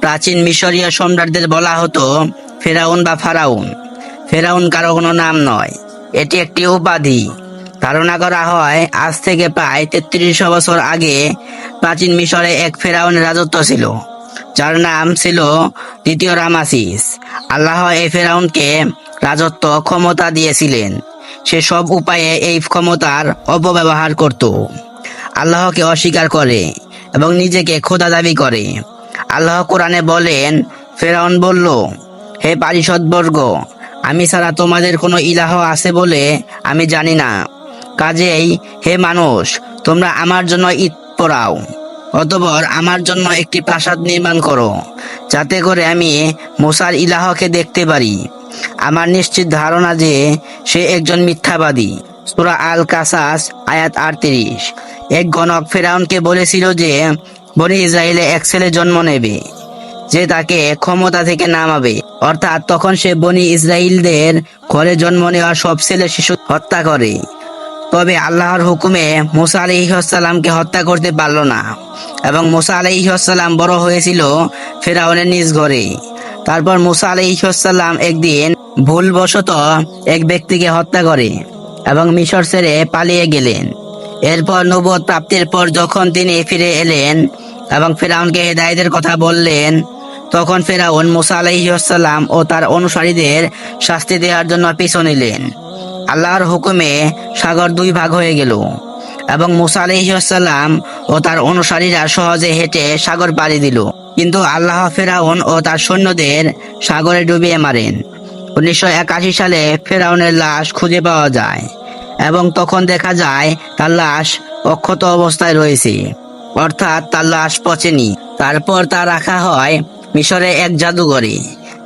প্রাচীন মিশরীয় সম্রাটদের বলা হতো ফেরাউন বা ফারাউন। ফেরাউন কারও কোনো নাম নয়। এটি একটি উপাধি। ধারণা করা হয়, আজ থেকে প্রায় তেত্রিশশো বছর আগে প্রাচীন মিশরে এক ফেরাউনের রাজত্ব ছিল, যার নাম ছিল দ্বিতীয় রামাসিস। আল্লাহ এই ফেরাউনকে রাজত্ব ক্ষমতা দিয়েছিলেন। সে সব উপায়ে এই ক্ষমতার অপব্যবহার করত। আল্লাহকে অস্বীকার করে এবং নিজেকে খোদা দাবি করে। আল্লাহ কোরআনে বলেন, ফেরাউন বলল, হে পারিষদবর্গ, আমি ছাড়া তোমাদের কোনো ইলাহ আছে বলে আমি জানি না। কাজেই, হে মানুষ, তোমরা আমার জন্য ঈদ পড়াও, অতপর আমার জন্য একটি প্রাসাদ নির্মাণ করো, যাতে করে আমি মোসার ইলাহকে দেখতে পারি। আমার নিশ্চিত ধারণা যে সে একজন মিথ্যাবাদী। সুরা আল কাসাস আয়াত আটত্রিশ। এক গণক ফেরাউনকে বলেছিল যে বনি ইসরায়েলে এক ছেলে জন্ম নেবে, যে তাকে ক্ষমতা থেকে নামাবে। অর্থাৎ তখন সে বনি ইসরায়েলদের ঘরে জন্ম নেওয়া সব ছেলে শিশু হত্যা করে। তবে আল্লাহর হুকুমে মুসা আলাইসাল্লামকে হত্যা করতে পারল না এবং মুসা আলাইসাল্লাম বড় হয়েছিল ফেরাউনের নিজ ঘরে। তারপর মুসা আলাইসাল্লাম একদিন ভুলবশত এক ব্যক্তিকে হত্যা করে এবং মিশর ছেড়ে পালিয়ে গেলেন। এরপর নবদ প্রাপ্তির পর যখন তিনি ফিরে এলেন এবং ফেরাউনকে হেদায়তের কথা বললেন, তখন ফেরাউন মুসা আলাইসাল্লাম ও তার অনুসারীদের শাস্তি দেওয়ার জন্য পিছু নিলেন। আল্লাহর হুকুমে সাগর দুই ভাগ হয়ে গেল এবং মুসা আলাইসাল্লাম ও তার অনুসারীরা সহজে হেঁটে সাগর পাড়ি দিল। কিন্তু আল্লাহ ফেরাউন ও তার সৈন্যদের সাগরে ডুবিয়ে মারেন। উনিশশো একাশি সালে ফেরাউনের লাশ খুঁজে পাওয়া যায়। এবং তখন দেখা যায় তার লাশ অক্ষত অবস্থায় রয়েছে। অর্থাৎ তার লাশ পচেনি। তারপর তা রাখা হয় মিশরে এক জাদুঘরে।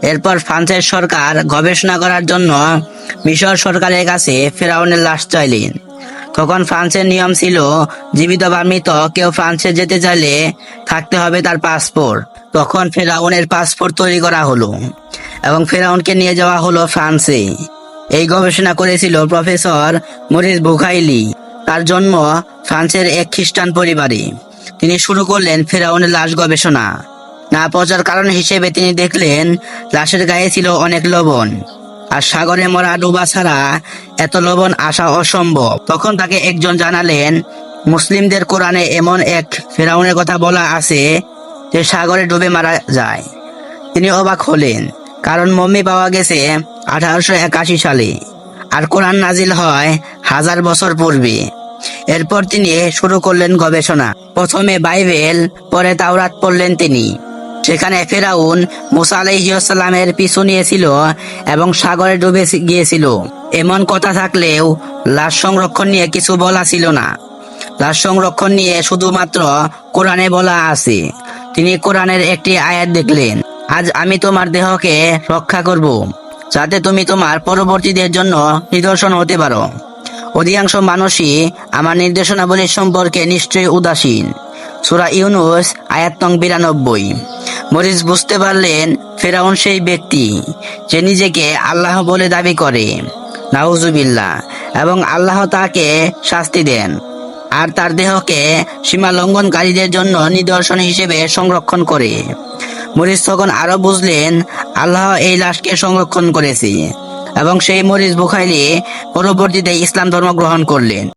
এরপর ফ্রান্সের সরকার গবেষণা করার জন্য মিশর সরকারের কাছে ফেরাউনের লাশ চাইলেন। তখন ফ্রান্সের নিয়ম ছিল, জীবিত বা মৃত, কেউ ফ্রান্সে যেতে চাইলে থাকতে হবে তার পাসপোর্ট। তখন ফেরাউনের পাসপোর্ট তৈরি করা হলো এবং ফেরাউনকে নিয়ে যাওয়া হলো ফ্রান্সে। এই গবেষণা করেছিল প্রফেসর মরিস বুখাইলি। তার জন্ম ফ্রান্সের এক খ্রিস্টান পরিবারে। তিনি শুরু করলেন ফেরাউনের লাশ গবেষণা। না পচার কারণ হিসেবে তিনি দেখলেন লাশের গায়ে ছিল অনেক লবণ। আর সাগরে মরা ডুবা ছাড়া এত লবণ আসা অসম্ভব। তখন তাকে একজন জানালেন, মুসলিমদের কোরআনে এমন এক ফেরাউনের কথা বলা আছে যে সাগরে ডুবে মারা যায়। তিনি অবাক হলেন। কারণ মম্মি পাওয়া গেছে আঠারোশো একাশি সালে আর কোরআন নাজিল হয় হাজার বছর পূর্বে। এরপর তিনি শুরু করলেন গবেষণা। প্রথমে বাইবেল, পরে তাওরাত পড়লেন তিনি। সেখানে ফেরাউন মুসা আলাইসাল্লামের পিছু নিয়েছিল এবং সাগরে ডুবে গিয়েছিল। এমন কথা থাকলেও লাশ সংরক্ষণ নিয়ে কিছু বলা ছিল না। লাশ সংরক্ষণ নিয়ে শুধুমাত্র কোরআনে বলা আছে। তিনি কোরআনের একটি আয়াত দেখলেন। আজ আমি তোমার দেহকে রক্ষা করব, যাতে তুমি তোমার পরবর্তীদের জন্য নিদর্শন হতে পারো। অধিকাংশ মানুষই আমার নির্দেশনাবলীর সম্পর্কে নিশ্চয়ই উদাসীন। সুরা ইউনুস, আয়াত বিরানব্বই। মরিস বুঝতে পারলেন, ফেরাউন সেই ব্যক্তি যে নিজেকে আল্লাহ বলে দাবি করে। নাউজুবিল্লাহ এবং আল্লাহ তাকে শাস্তি দেন, আর তার দেহকে সীমা লঙ্ঘনকারীদের জন্য নিদর্শন হিসেবে সংরক্ষণ করে। মরিস তখন আরও বুঝলেন, আল্লাহ এই লাশকে সংরক্ষণ করেছে। এবং সেই মরিস বুখাইলি পরবর্তীতে ইসলাম ধর্ম গ্রহণ করলেন।